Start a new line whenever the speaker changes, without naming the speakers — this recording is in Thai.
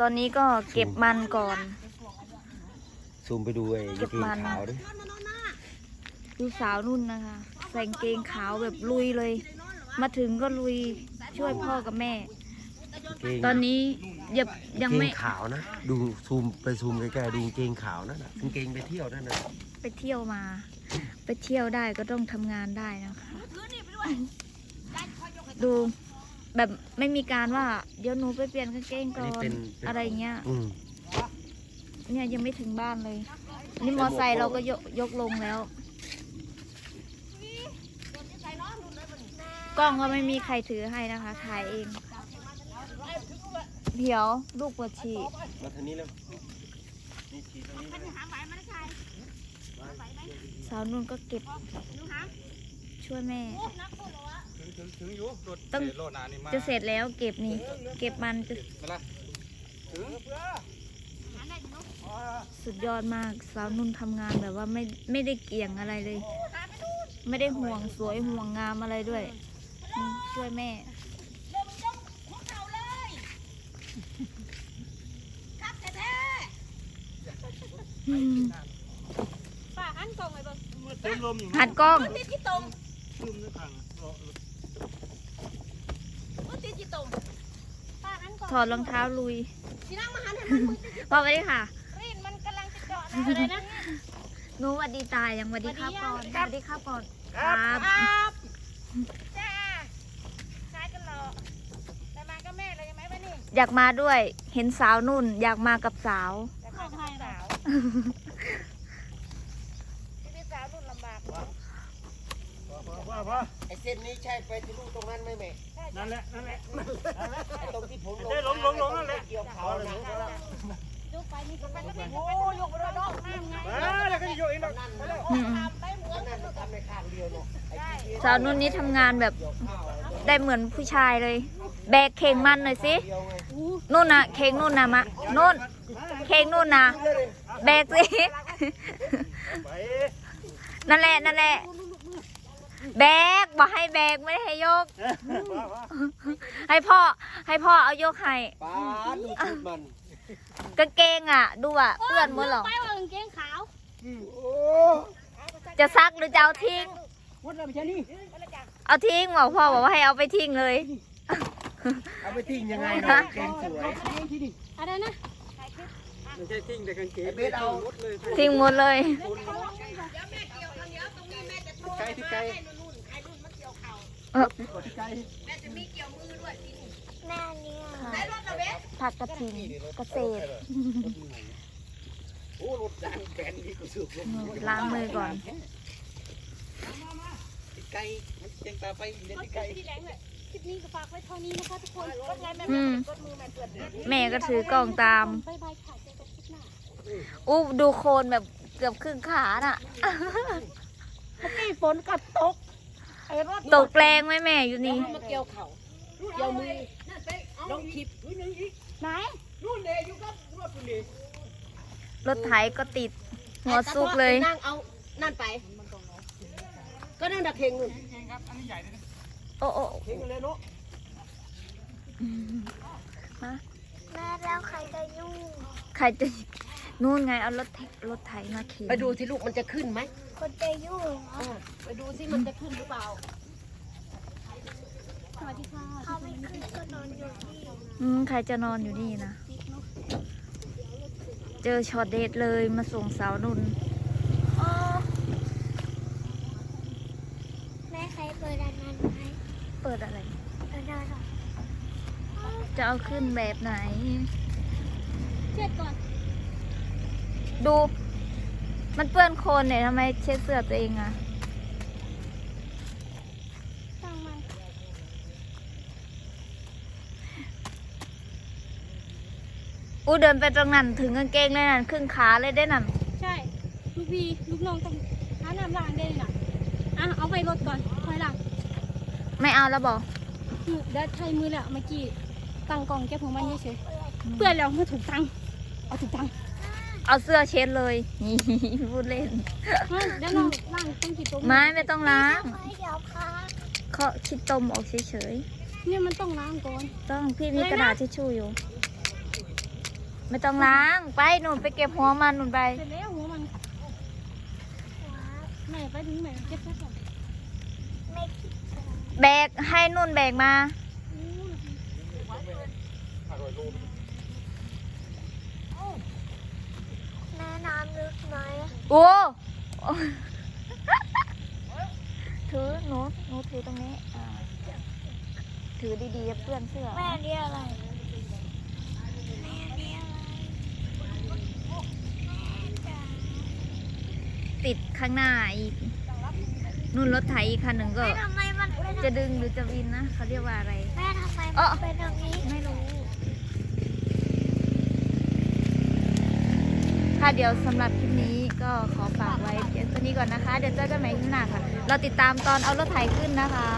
ตอนนี้ก็เก็บมันก่อน
ซูมไปดูไอ้
เก็
กาง
บ
เกง
มัน
ขาวดิ
ดูสาวนุ่นนะคะ ใส่กางเกงขาวแบบลุยเลย มาถึงก็ลุยช่วยพ่อกับแม่
กางเกง
ตอนนี้ยังยัง
กาง
ไม่
เกงขาวนะ ดูซูมไปซูมใกล้ๆดูกางเกงขาวนั่นน่ะกางเกงไปเที่ยวนั่นน่ะ
ไปเที่ยวมา ไปเที่ยวได้ก็ต้องทำงานได้นะคะ ดู แบบไม่มีการว่า เดี๋ยวหนูไปเปลี่ยนกางเกง
อัน
ก่อ
นี้
น
เป็นเป็น
อะไรเงี้ย
อืม
เนี่ยยังไม่ถึงบ้านเลย นี่มอไซค์เราก็ยกยกลงแล้ว กล้องก็ไม่มีใครถือให้นะคะ ถ่ายเอง เดี๋ยวลูกปวดฉี่
มาทางนี้แล้วนี่ฉีดตรงนี้นะ
สาวนุ่นก็เก็บช่วยแม่
ถึงถึงถึงอยู่รถ
ต้อง
เสร็จรถหนานี่มา
จะเสร็จแล้วเก็บนี่ เก็บมันจะ
มาละถึง
สุดยอดมากสาวนุ่นทำงานแบบว่าไม่ไม่ได้เกี่ยงอะไรเลย ไม่ได้ห่วงสวยห่วงงามอะไรด้วยอืมช่วยแม่อืม
ป้าหันกล่องไว้เบิ่ง
เต็มลมอยู่
หัดกล้อง
ติดที่ตรง
ซึมในถังรอ
มัน ติดที่ตรงป้าหันก่อง
ถอดรองเท้าลุย
สินั่งมาหันให้มันมือติดที่
พอไปดิค่ะ
รีนมันกำลังจะเจาะนะอะไรนะ
หนูหวัดดีตายยังหวัดดีครับก่อนหวัดดีครับก่อนครับ
ครับจ้าใช้กันเหรอแต่มาก็แม่เลยไหมวะนี่
อยากมาด้วย เห็นสาวนุ่น อยากมากับสาว
แต่เข้าไทยสาวชีวิตสาวรุ่นลำบาก
ว่าว่า
ไอ้เส้นนี้ใช่ไปที่ลูกตรงนั้นไหมแม่
นั่นแหละ นั่นแหละ
ไอ้ตรงที่ผม
ใช่ลงลงลงนั่นแหละ
เกี่ยวเขานะ
ยกไปนี่ก็ไปก็ไม่โอ้ยกไปแล้วน้ำไง
อ่าแล้วก็จะโยกอีกแล้ว
อืม
ทำไปเหมือน
นั่นมันทำในข้างเดียวเนาะไอ้ที่
สาวนุ่นนี้ทำงานแบบได้เหมือนผู้ชายเลย แบกเข่งมันหน่อยสิ
เดียวไง
นู่นน่ะเข่งนู่นน่ะมานู่นเข่งนู่นน่ะแบกสิ
ไป
นั่นแหละนั่นแหละ แบกบอกให้แบกไม่ได้ให้ยก ให้พ่อ ให้พ่อเอายกให้
ป้าดูชุดมัน
กางเกงอะ ดูอะเปื้อนหมดหรอ
ไปว่ากางเกงขาว
โอ้
จะซักหรือจะเอาทิ้ง
วัดเราไปใช่นี่
เอาทิ้งบอกพ่อบอกว่าให้เอาไปทิ้งเลย
เอาไปทิ้งยังไงเนาะเกงสวย
อะไรนะ
ไม่ใช่ทิ้งแต่กางเกง
ไอ้เบสเอา
รถเลย
ทิ้งหมดเลย
ไกลที่ไกล
ผักกระถิ่นเกษตร
โอ้รถดังแบนนี่ก็สุดลง
ล้างมือก่อน
ไกลมันเจงตาไปเล่นไกล
ที่แรงเลยคลิปนี้ก็ฝากไว้เท่านี้นะคะทุกคนกดไลค์แม่
อืม
กดมือแม่เปิดเนี่ย
แม่ก็ถือกล่องตาม
อกันคลิปหน้า
อู้ดูโคนแบบเกือบครึ่งขาน่ะ
เมื่อกี้ฝนก็ตกไอ้รถ
ตกแรงไหมแม่อยู่นี่
มาเกี่ยวเข่าเกี่ยวมือลงคลิปไหน
รถไถก็ติดหัวซุกเลย
นั่งเอานั่นไป ก็นั่นดักเข่งนู่น
โอ้โอ้
เพ่งเลยเนาะ
ฮะ
แม่แล้วใครจะยุ่ง
ใครจะ นู่นไงเอารถไถรถไถมาเข็น
ไปดูที่ลูกมันจะขึ้นไหม
คนจะยุ่งไปดูสิมันจะขึ้นหรือเปล่าสวัสดีค่ะเขาไม่ขึ้นก็นอนอยู่ที่
อืมใครจะนอนอยู่นี่นะ เจอช็อตเดทเลยมาส่งสาวนุ่น
แม่ใครเปิดอันนั้นไหม
เปิดอะไร
เปิดได้หรอ
จะเอาขึ้นแบบไหน
เช็ดก่อน
ดู มันเปื้อนโคลนเนี่ยทำไมเช็ดเสื้อตัวเองอะ
ตั้งมัน
อู้เดินไปตรงนั้นถึงกางเกงเลยนั่นครึ่งขาเลยได้นั่น
ใช่ ลูกพี่ลูกน้องต้องหาน้ำล้างได้เลยนะอะเอาไปรถก่อนถอยหลัง
ไม่เอาแล้วบอก
มือเดี๋ยวใช้มือแล้วเมื่อกี้ตั้งกล่องแก้ผมมันเฉยๆเปื่อนแล้วไม่ถูกตังค์เอาถูกตังค์
เอาเสื้อเช็ดเลยนี่พูดเล่น
เฮ้ยเดี๋ยวเราล้างต้องกี่ตัว
ไม้ไม่ต้องล้าง
เดี๋ยวค่ะ
เขาคิดตมออกเฉย
เนี่ยมันต้องล้างก่อน
ๆต้องพี่มีกระดาษทิชชู่อยู่ ไม่ต้องล้างไปหนุนไปเก็บหัวมันหนุนไป
เสร็จแล้วหัวมันแม่ไปถึงแม่เก็บแค่ก่อน
แบกให้นุ่นแบกมา
น้ำลึกไหม
โอ้ถือหนูหนูถือตรงนี้อ่าถือดีๆอย่าเปื้อนเสื้อ
แม่เรียกอะไรแม่เรียกอะไร
ติดข้างหน้าอีกนุ่นรถไถอีกคันหนึ่งก็
แม่ทำไมมันเป็น
จะดึงหรือจะวินนะเขาเรียกว่าอะไร
แม่ทำไม
เอ้
มั
อ
นเป็นอย่างนี้
ไม่รู้ ค่ะ เดี๋ยวสำหรับคลิปนี้ก็ขอฝากไว้เพียงเท่านี้ก่อนนะคะ เดี๋ยวเจอกันใหม่คลิปหน้าค่ะ เราติดตามตอนเอารถไถขึ้นนะคะ